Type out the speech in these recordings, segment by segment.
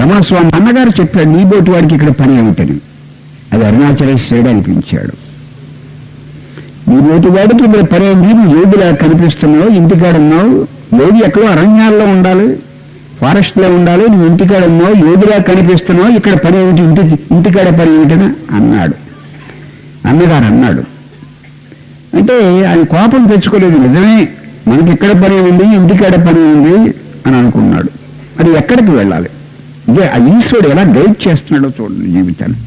రమణస్వామి అన్నగారు చెప్పాడు నీ బోటి వాడికి ఇక్కడ పని ఏమిటని. అది అరుణాచలేశ్వరుడు అనిపించాడు. నీ బోటి వాడికి ఇక్కడ పని ఏంటి నువ్వు యోగిలా కనిపిస్తున్నావు? ఇంటికాడ ఉన్నావు యోగి ఎక్కడో అరణ్యాల్లో ఉండాలి? ఫారెస్ట్లో ఉండాలి? నువ్వు ఇంటికాడ ఉన్నావు యోగిలా కనిపిస్తున్నావు? ఇక్కడ పని ఏమిటి? ఇంటి ఇంటికాడ పని ఏమిటని అన్నాడు. అన్నగారు అన్నాడు. అంటే ఆయన కోపం తెచ్చుకోలేదు. నిజమే మనకి ఇక్కడ పని ఉంది? ఇంటికాడ పని ఉంది? అని అనుకున్నాడు. అది ఎక్కడికి వెళ్ళాలి? ఇదే ఆ ఈశ్వరుడు ఎలా గైడ్ చేస్తున్నాడో చూడండి జీవితాన్ని.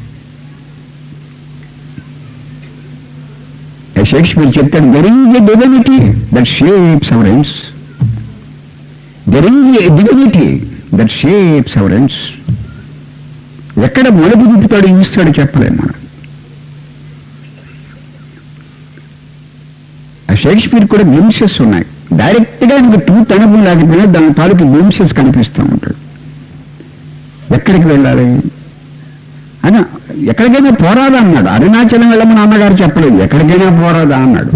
షేక్స్పియర్ చెప్తాడు there is a divinity that shapes our ends there is a divinity that shapes our ends ఎక్కడ మలుపు తిప్పుతాడు ఈశ్వరుడు చెప్పలేము మనం. ఆ షేక్స్పియర్ కూడా గ్లిమ్సెస్ ఉన్నాయి. డైరెక్ట్గా గా నీకు ట్రూత్ అనుభవం లేకపోయినా దాని తాలూకు గ్లిమ్సెస్ కనిపిస్తూ ఉంటాడు ఎక్కడికి వెళ్ళాలి? అని ఎక్కడికైనా పోరాదా అన్నాడు. అరుణాచలం వెళ్ళమని అన్నగారు చెప్పలేదు. ఎక్కడికైనా పోరాదా అన్నాడు.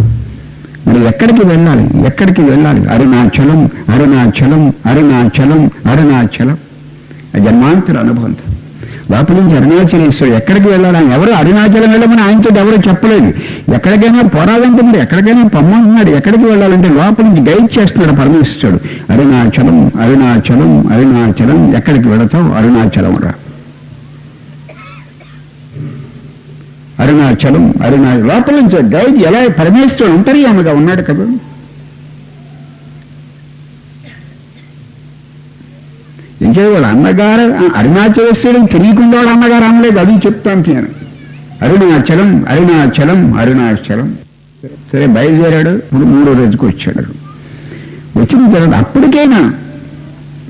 మరి ఎక్కడికి వెళ్ళాలి? ఎక్కడికి వెళ్ళాలి? అరుణాచలం అరుణాచలం అరుణాచలం అరుణాచలం. జన్మాంతర అనుభవం. లోపల నుంచి అరుణాచలేశ్వరుడు ఎక్కడికి వెళ్ళాలని ఎవరు అరుణాచలం వెళ్ళమని ఆయనతో ఎవరు చెప్పలేదు. ఎక్కడికైనా పోరాదంటే ఎక్కడికైనా పొమ్మంటున్నాడు. ఎక్కడికి వెళ్ళాలంటే లోపల నుంచి గైడ్ చేస్తున్నాడు పరమేశ్వరుడు. అరుణాచలం అరుణాచలం అరుణాచలం ఎక్కడికి వెళతావు? అరుణాచలం రా. అరుణాచలం అరుణాచలం లోపల నుంచి గైడ్ ఎలా? పరమేశ్వరుడు అంతర్యామగా ఉన్నాడు కదా. ఇంకే వాడు అన్నగారు అరుణాచలేశ్వరుడు తెలియకుండా వాడు అన్నగారు అనలేదు అది చెప్తాను నేను. అరుణాచలం అరుణాచలం అరుణాచలం. సరే బయలుదేరాడు ఇప్పుడు మూడో రోజుకి వచ్చాడు. వచ్చిన తర్వాత అప్పటికైనా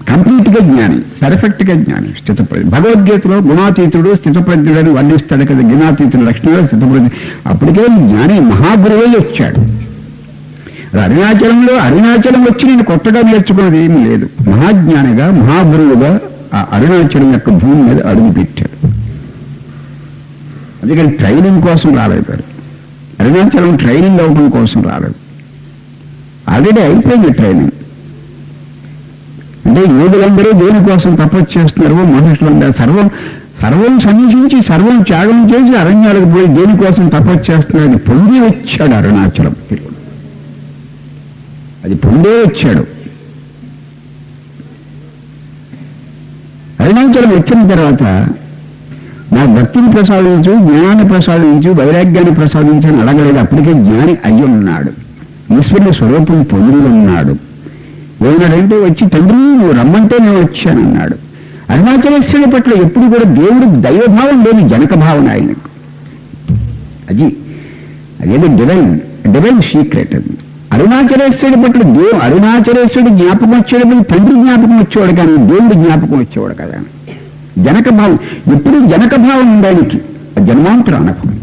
కంప్లీట్గా జ్ఞాని పర్ఫెక్ట్గా జ్ఞాని స్థితప్రజ్ఞ. భగవద్గీతలో గుణాతీతుడు స్థితప్రజ్ఞుడని వర్ణిస్తాడు కదా గుణాతీతుడు లక్షణాలు స్థితప్రజ్ఞ అప్పటికే జ్ఞాని మహాగురువై వచ్చాడు. అరుణాచలంలో అరుణాచలం వచ్చి నేను కొత్తగా నేర్చుకున్నది ఏమీ లేదు. మహాజ్ఞానిగా మహాగురువుగా ఆ అరుణాచలం యొక్క భూమి మీద అడుగు పెట్టాడు. అందుకని ట్రైనింగ్ కోసం రాలేదు అరుణాచలం ట్రైనింగ్ అవ్వడం కోసం రాలేదు. ఆల్రెడీ అయిపోయింది ట్రైనింగ్. అంటే యోగులందరూ దేనికోసం తపస్సు చేస్తున్నారు మనుషులందరూ సర్వం సర్వం సన్యసించి సర్వం త్యాగం చేసి అరణ్యాలకు పోయి దేనికోసం తపస్సు చేస్తున్నారని పొంది వచ్చాడు అరుణాచలం. తిరుగు అది పొందే వచ్చాడు. అరుణాచలం వచ్చిన తర్వాత నా భక్తిని ప్రసాదించు జ్ఞానాన్ని ప్రసాదించు వైరాగ్యాన్ని ప్రసాదించు అని అడగలేదు. అప్పటికే జ్ఞాని అయ్యి ఉన్నాడు ఈశ్వరుని స్వరూపం పొంది ఉన్నాడు. ఏమన్నాడంటే వచ్చి తండ్రి నువ్వు రమ్మంటే నేను వచ్చానన్నాడు అరుణాచలేశ్వరుని పట్ల ఎప్పుడు కూడా దేవుడు దైవభావం లేని జనక భావన ఆయనకు. అది అదేదో డివైన్ డివైన్ సీక్రెట్ అది. అరుణాచలేశ్వరుడు పట్ల దేవు అరుణాచలేశ్వరుడు జ్ఞాపకం వచ్చేవాడు తండ్రి జ్ఞాపకం వచ్చేవాడు కానీ దేవుడి జ్ఞాపకం వచ్చేవాడు కదా. జనక భావం ఎప్పుడు జనక భావం ఉండడానికి జన్మాంతర అనుభవం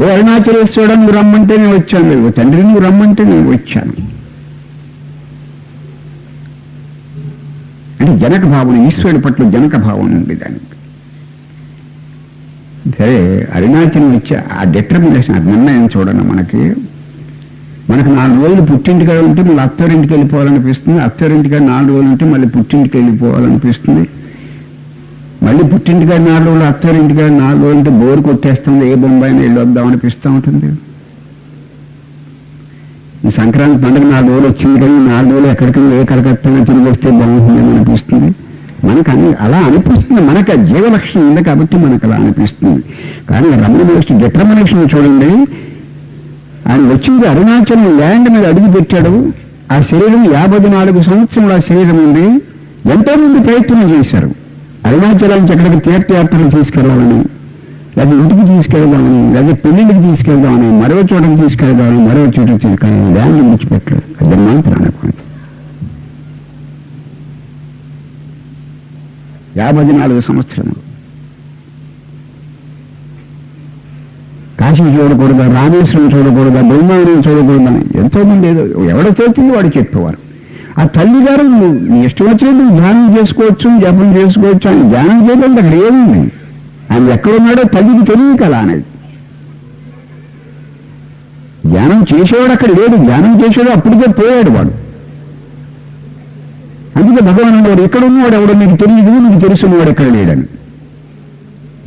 ఓ అరుణాచలేశ్వరుడు నువ్వు రమ్మంటే నేను వచ్చాను. ఓ తండ్రి నువ్వు రమ్మంటే నేను వచ్చాను. అంటే జనక భావం ఈశ్వరుడి పట్ల జనక భావం ఉంది దానికి సరే అరుణాచలం వచ్చి ఆ డిటర్మినేషన్ ఆ నిర్ణయం చూడండి మనకి. మనకు నాలుగు రోజులు పుట్టింటికి ఉంటే మళ్ళీ అత్తరింటికి వెళ్ళిపోవాలనిపిస్తుంది. అత్తరింటికి నాలుగు రోజులు ఉంటే మళ్ళీ పుట్టింటికి వెళ్ళిపోవాలనిపిస్తుంది. మళ్ళీ పుట్టింటికాడ నాలుగు రోజులు అత్తోరింటికాడ నాలుగు రోజులు ఉంటే బోరు కొట్టేస్తుంది. ఏ బొంబాయిని వెళ్ళి వద్దాం అనిపిస్తూ ఉంటుంది. ఈ సంక్రాంతి పండుగ నాలుగు రోజులు వచ్చింది కానీ నాలుగు రోజులు ఎక్కడికైనా ఏ కలకత్తానో తిరిగి వస్తే బాగుంటుందని అనిపిస్తుంది. మనకు అన్ని అలా అనిపిస్తుంది. మనకు జీవ లక్షణం ఉంది కాబట్టి మనకు అలా అనిపిస్తుంది. కానీ రమణ మహర్షి డిటర్మినేషన్ చూడండి. ఆయన వచ్చింది అరుణాచలం ల్యాండ్ మీద అడుగు పెట్టాడు. ఆ శరీరం యాభై నాలుగు సంవత్సరముల ఆ శరీరం ఉంది. ఎంతోమంది ప్రయత్నం చేశారు. అరుణాచలానికి ఎక్కడికి తీర్థయాత్రలు తీసుకెళ్ళాలని లేదా ఇంటికి తీసుకెళ్దామని లేదా పెళ్ళిళ్ళకి తీసుకెళ్దామని మరో చోటకి తీసుకెళ్దామని మరో చోటకి తీసుకెళ్ళి ల్యాండ్ విడిచిపెట్టలేదు అది మాత్రం అనుకోండి యాభై నాలుగు సంవత్సరములు. కాశీ చూడకూడదా రామేశ్వరం చూడకూడదా బృందావనం చూడకూడదని ఎంతో మంది ఏదో ఎవడో తోచింది వాడు చెప్పేవారు. ఆ తల్లిగారు నువ్వు నీ ఇష్టం వచ్చినట్టు ధ్యానం చేసుకోవచ్చు జపం చేసుకోవచ్చు అని ధ్యానం చేయడానికి అక్కడ ఏముంది? ఆయన ఎక్కడున్నాడో తల్లికి తెలియదు కదా అనేది. ధ్యానం చేసేవాడు అక్కడ లేడు ధ్యానం చేసేవాడు అప్పటికే పోయాడు వాడు. అందుకే భగవాన్ అన్నవాడు ఎక్కడున్నవాడు ఎవడో నీకు తెలియదు నీకు తెలుసున్నవాడు ఎక్కడ లేడని.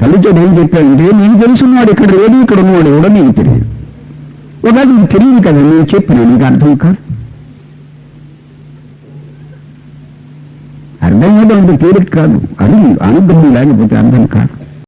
తల్లితో ఏం చెప్పాడంటే నీకు తెలుసున్నవాడు ఇక్కడ లేదు ఇక్కడ ఉన్నవాడు కూడా నీకు తెలియదు. ఒకవేళ నీకు తెలియదు కదా నేను చెప్పిన నీకు అర్థం కాదు. అర్థం కాదు అంటే తేలిక కాదు అది అనుగ్రహం లేకపోతే అర్థం కాదు.